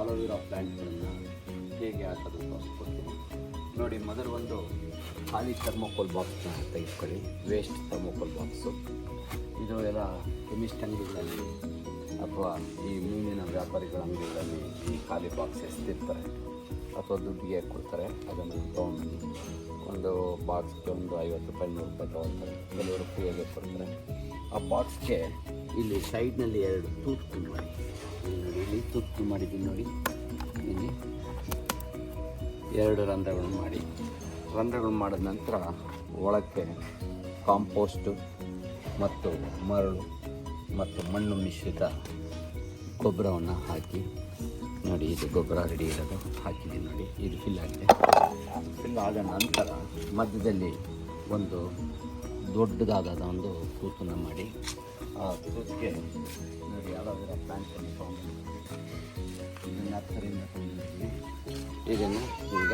Aloe vera ಪ್ಲ್ಯಾಂಟ್ಗಳನ್ನು ಹೇಗೆ ಹಾಕೋದು ತೋರಿಸ್ಕೊಡ್ತೀನಿ. ನೋಡಿ, ಮೊದಲು ಒಂದು ಖಾಲಿ ಥರ್ಮೋಕೋಲ್ ಬಾಕ್ಸ್ನ ತೆಗೆದುಕೊಳ್ಳಿ. ವೇಸ್ಟ್ ಥರ್ಮೋಕೋಲ್ ಬಾಕ್ಸು ಇದು ಎಲ್ಲ ಕೆಮಿಸ್ಟ್ ಅಂಗಡಿಗಳಲ್ಲಿ ಅಥವಾ ಈ ಮೀನಿನ ವ್ಯಾಪಾರಿಗಳ ಅಂಗಡಿಗಳಲ್ಲಿ ಈ ಖಾಲಿ ಬಾಕ್ಸ್ ಎಸ್ತಿರ್ತಾರೆ ಅಥವಾ ದುಡ್ಡಿಗೆ ಕೊಡ್ತಾರೆ. ಅದನ್ನು ತೊಗೊಂಡು ಒಂದು ಬಾಕ್ಸ್ಗೆ ಒಂದು ಐವತ್ತು ರೂಪಾಯಿ, ನೂರು ರೂಪಾಯಿ ತೊಗೊಳ್ತಾರೆ. ಕೆಲವರು ಫ್ರೀಯಾಗಿ ಕೊಡ್ತಾರೆ. ಆ ಬಾಕ್ಸ್ಗೆ ಇಲ್ಲಿ ಸೈಡ್ನಲ್ಲಿ ಎರಡು ತೂತು ಮಾಡಿ ನೋಡಿ ಮಾಡಿದ್ದೀನಿ ನೋಡಿ. ಇಲ್ಲಿ ಎರಡು ರಂಧ್ರಗಳನ್ನು ಮಾಡಿ. ರಂಧ್ರಗಳು ಮಾಡಿದ ನಂತರ ಒಳಕ್ಕೆ ಕಾಂಪೋಸ್ಟು ಮತ್ತು ಮರಳು ಮತ್ತು ಮಣ್ಣು ಮಿಶ್ರಿತ ಗೊಬ್ಬರವನ್ನು ಹಾಕಿ ನೋಡಿ, ಇದು ಗೊಬ್ಬರ ರೆಡಿ ಇರೋದು. ಹಾಕಿದ್ದೀನಿ ನೋಡಿ. ಇದು ಫಿಲ್ ಆಗಿದೆ. ಫಿಲ್ ಆದ ನಂತರ ಮಧ್ಯದಲ್ಲಿ ಒಂದು ದೊಡ್ಡದಾದ ಒಂದು ಕೂತನ್ನು ಮಾಡಿ ಆ ತೂತಿಗೆ ನೋಡಿ ಯಾವ್ದಾದ್ರು ಪ್ಲಾಂಟನ್ನು ತೊಗೊಂಡು ಇದನ್ನು ನರ್ಸರಿಯಿಂದ ತಂದಿದ್ದೀವಿ ಇದನ್ನು ಈಗ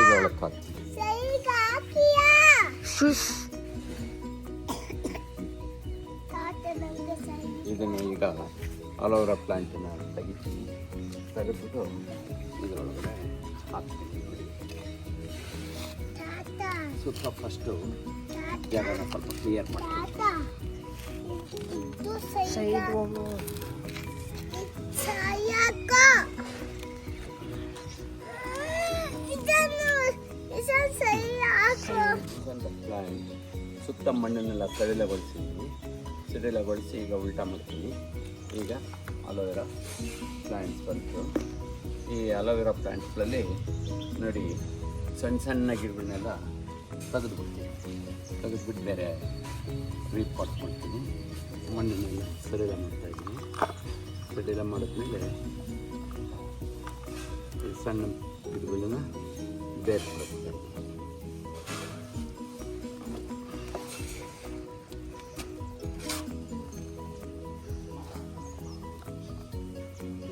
ಇದರೊಳಗೆ ಹಾಕ್ತೀವಿ ಇದನ್ನು ಈಗ ಅಲೋವೆರಾ ಪ್ಲಾಂಟನ್ನು ತೆಗಿತೀನಿ ತೆಗೆದ್ಬಿಟ್ಟು ಇದರೊಳಗಡೆ ಹಾಕ್ತೀನಿ ನೋಡಿ ಸುತ್ತ ಫಸ್ಟು ಜಾಗನ ಸ್ವಲ್ಪ ಕ್ಲಿಯರ್ ಮಾಡ್ತೀನಿ ಪ್ಲಾಂಟ್ ಸುತ್ತ ಮಣ್ಣನ್ನೆಲ್ಲ ಸಡಿಲಗೊಳಿಸಿದ್ವಿ ಸಡಿಲಗೊಳಿಸಿ ಈಗ ಉಲ್ಟಾ ಮಾಡ್ತೀನಿ ಈಗ ಅಲೋವೆರಾ ಪ್ಲ್ಯಾಂಟ್ಸ್ ಬಂತು. ಈ ಅಲೋವೆರಾ ಪ್ಲ್ಯಾಂಟ್ಸ್ಗಳಲ್ಲಿ ನೋಡಿ ಸಣ್ಣ ಸಣ್ಣ ಗಿಡಗಳನ್ನೆಲ್ಲ ತೆಗೆದುಬಿಡ್ತೀನಿ ತೆಗೆದುಬಿಟ್ಟು ಬೇರೆ ರೀಪಾಟ್ ಮಾಡ್ತೀನಿ. ಮಣ್ಣನ್ನೆಲ್ಲ ಸಡಿಲ ಮಾಡ್ತಾ ಇದ್ದೀನಿ ಸಡಿಲ ಮಾಡಿದ್ಮೇಲೆ ಈ ಸಣ್ಣ ಗಿಡಗಳನ್ನ ಬೇರೆ ಕೊಡ್ತೀನಿ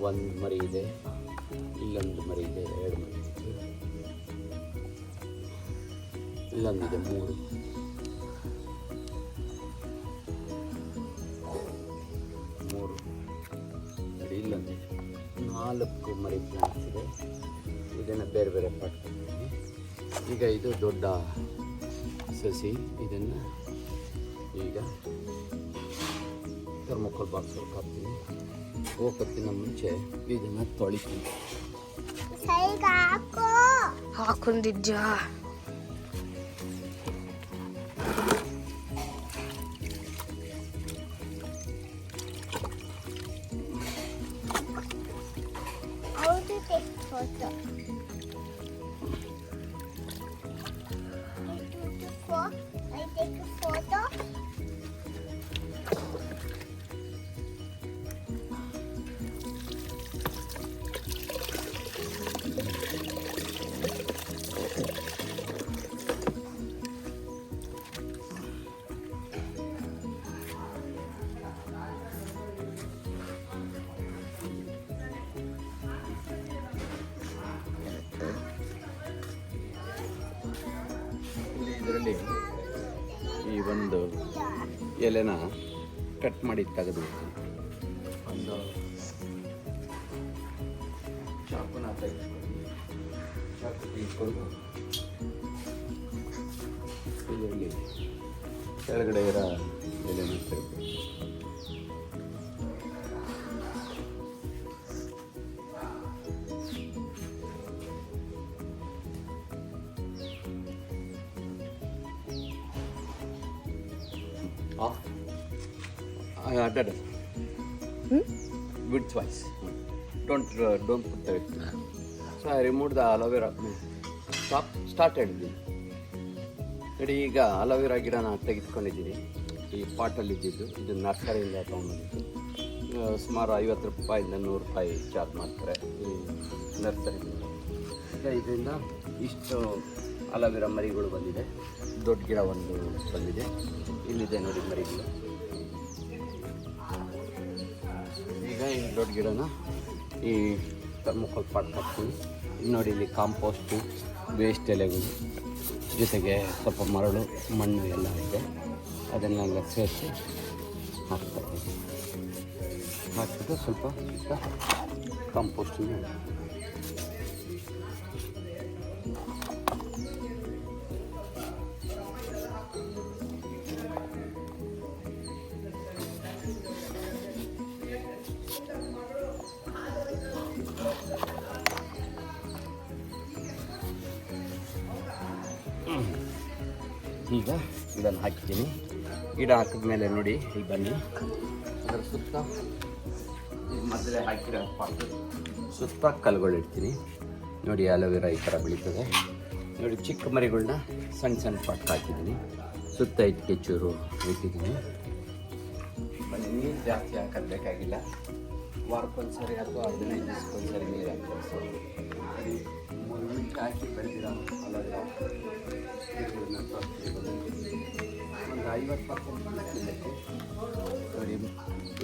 ಒಂದು ಮರಿ ಇದೆ ಇಲ್ಲೊಂದು ಮರಿ ಇದೆ ಎರಡು ಮರಿ ಇದೆ ಇಲ್ಲೊಂದಿದೆ ಮೂರು ಮೂರು ನಾಲ್ಕು ಮರಿ ಪ್ಲಾಂಟ್ಸ್ ಇದೆ. ಇದನ್ನು ಬೇರೆ ಬೇರೆ ಪಡ್ತೀನಿ ಈಗ ಇದು ದೊಡ್ಡ ಸಸಿ. ಇದನ್ನು ಈಗ ಥರ್ಮೋಕೋಲ್ ಬಾಕ್ಸ್ ಹಾಕ್ತೀನಿ. ಹೋಗಕ್ಕಿಂತ ಮುಂಚೆ ಇದನ್ನು ತೊಳಿತೀನಿ. ಹಾಕೊಂಡಿದ್ದ take a photo. ಒಂದು ಎಲೆನ ಕಟ್ ಮಾಡಿ ತೆಗೆದು ಒಂದು ಚಾಕುನ ತೆಗೆದುಕೊಂಡು ಚಾಕು ತೆಗೆದುಕೊಂಡು ಕೆಳಗಡೆ ಇರೋ ಎಲೆನ ತೆಗೆದು ಅಡ್ಡ good choice don't don't put the aloe vera So I removed the aloe vera. Stop. Started. ನೋಡಿ ಈಗ ಅಲೋವೆರಾ ಗಿಡನ ತೆಗೆದುಕೊಂಡಿದ್ದೀನಿ. ಈ ಪಾಟಲ್ಲಿ ಇದ್ದಿದ್ದು. ಇದು ನರ್ಸರಿಯಿಂದ ತೊಗೊಂಡಿದ್ದು ಸುಮಾರು ಐವತ್ತು ರೂಪಾಯಿಂದ ನೂರು ರೂಪಾಯಿ ಚಾರ್ಜ್ ಮಾಡ್ತಾರೆ. ಈ ನರ್ಸರಿಯಿಂದ ಇದರಿಂದ ಇಷ್ಟು ಅಲೋವೆರಾ ಮರಿಗಳು ಬಂದಿದೆ. ದೊಡ್ಡ ಗಿಡ ಒಂದು ಬಂದಿದೆ. ಇಲ್ಲಿದೆ ನೋಡಿ ಮರಿಗಳು. ಈಗ ಈ ದೊಡ್ಡ ಗಿಡನ ಈ ಥರ್ಮೋಕೋಲ್ ಪಾಟ್ ಹಾಕ್ತೀವಿ ನೋಡಿ ಇಲ್ಲಿ ಕಾಂಪೋಸ್ಟು ವೇಸ್ಟ್ ಎಲೆಗಳು, ಜೊತೆಗೆ ಸ್ವಲ್ಪ ಮರಳು, ಮಣ್ಣು ಎಲ್ಲ ಇದೆ. ಅದನ್ನೆಲ್ಲ ಸೇರಿಸಿ ಹಾಕ್ತಾ ಹಾಕ್ಬಿಟ್ಟು ಸ್ವಲ್ಪ ಕಾಂಪೋಸ್ಟನ್ನು ಈಗ ಇದನ್ನು ಹಾಕ್ತೀನಿ ಗಿಡ ಹಾಕಿದ್ಮೇಲೆ ನೋಡಿ ಈಗ ಬನ್ನಿ. ಅದರ ಸುತ್ತ ಮೊದಲೇ ಹಾಕಿರೋ ಸುತ್ತ ಕಲ್ಗಳಿಡ್ತೀನಿ ನೋಡಿ ಅಲೋವೆರಾ ಈ ಥರ ಬೆಳೀತದೆ. ನೋಡಿ ಚಿಕ್ಕ ಮರಿಗಳನ್ನ ಸಣ್ಣ ಸಣ್ಣ ಪಾಟ್ ಹಾಕಿದ್ದೀನಿ. ಸುತ್ತ ಇಟ್ಟಿಗೆ ಚೂರು ಇಟ್ಟಿದ್ದೀನಿ ನೀರು ಜಾಸ್ತಿ ಹಾಕಬೇಕಾಗಿಲ್ಲ. ವಾರಕ್ಕೊಂದು ವಾರಕ್ಕೊಂದ್ಸರಿ ಅಥವಾ ಹದಿನೈದು ದಿವಸಕ್ಕೊಂದ್ಸರಿ ನೀರು ಹಾಕಿ ನೋಡಿ ಹಾಕಿ ಬೆಳೆದಿರೋ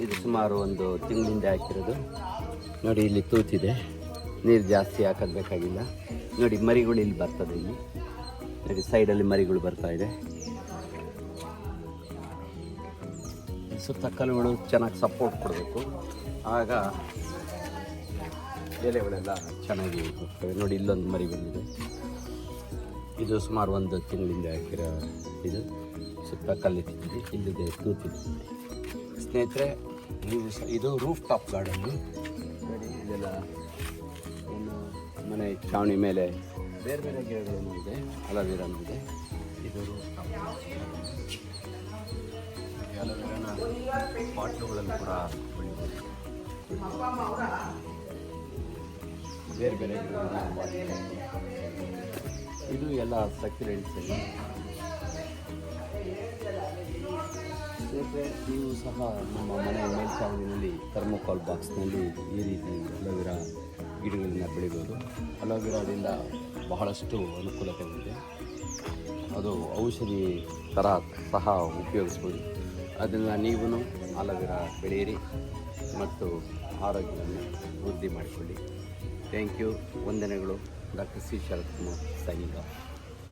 ಇದು ಸುಮಾರು ಒಂದು ತಿಂಗಳಿಂದ ಹಾಕಿರೋದು. ನೋಡಿ, ಇಲ್ಲಿ ತೂತಿದೆ. ನೀರು ಜಾಸ್ತಿ ಹಾಕೋದು ಬೇಕಾಗಿಲ್ಲ ನೋಡಿ, ಮರಿಗಳು ಇಲ್ಲಿ ಬರ್ತದೆ ಇಲ್ಲಿ. ನೋಡಿ, ಸೈಡಲ್ಲಿ ಮರಿಗಳು ಬರ್ತಾ ಇದೆ. ಸುತ್ತ ಕಲ್ಲುಗಳು ಚೆನ್ನಾಗಿ ಸಪೋರ್ಟ್ ಕೊಡಬೇಕು. ಆಗ ಎಲೆಗಳೆಲ್ಲ ಚೆನ್ನಾಗಿ ಹೋಗ್ತವೆ ನೋಡಿ, ಇಲ್ಲೊಂದು ಮರಿ ಬಂದಿದೆ. ಇದು ಸುಮಾರು ಒಂದು ತಿಂಗಳಿಂದ ಹಾಕಿರೋ ಇದು. ಸುತ್ತ ಕಲ್ಲಿಟ್ಟಿದ್ದೀನಿ ಇಲ್ಲಿದೆ ಕೂತಿದೆ ಸ್ನೇಹಿತರೆ ನೀವು ಇದು ರೂಫ್ ಟಾಪ್ ಗಾರ್ಡನ್ನು ನೋಡಿ, ಇದೆಲ್ಲ ಏನು ಮನೆ ಚಾವಣಿ ಮೇಲೆ ಬೇರೆ ಬೇರೆ ಗಿಡಗಳನ್ನು ಇದೆ, ಅಲೋವೆರಾನು ಇದೆ. ಇದು ರೂಫ್ ಟಾಪ್ ಅಲೋವೆರಾನ ಬಾಟ್ಲುಗಳಲ್ಲಿ ಕೂಡ ಬೆಳಿಬೋದು. ಬೇರೆ ಬೇರೆ ಇದು ಎಲ್ಲ ಸಕ್ಯುಲೆಂಟ್ಸ್ ಸ್ನೇಹಿತರೆ ನೀವು ಸಹ ನಮ್ಮ ಮನೆ ಮೇಲ್ಛಾವಣಿನಲ್ಲಿ ಥರ್ಮೋಕಾಲ್ ಬಾಕ್ಸ್ನಲ್ಲಿ ಈ ರೀತಿ ಅಲೋವೆರಾ ಗಿಡಗಳನ್ನ ಬೆಳಿಬೋದು. ಅಲೋವೆರಾದಿಂದ ಬಹಳಷ್ಟು ಅನುಕೂಲತೆಗಳಿದೆ ಅದು ಔಷಧಿ ಥರ ಸಹ ಉಪಯೋಗಿಸ್ಬೋದು. ಅದನ್ನು ನೀವು ಅಲೋವೆರಾ ಬೆಳೆಯಿರಿ ಮತ್ತು ಆರೋಗ್ಯವನ್ನು ವೃದ್ಧಿ ಮಾಡಿಕೊಳ್ಳಿ. ಥ್ಯಾಂಕ್ ಯು ವಂದನೆಗಳು. Doctor C. Sharath Kumar signing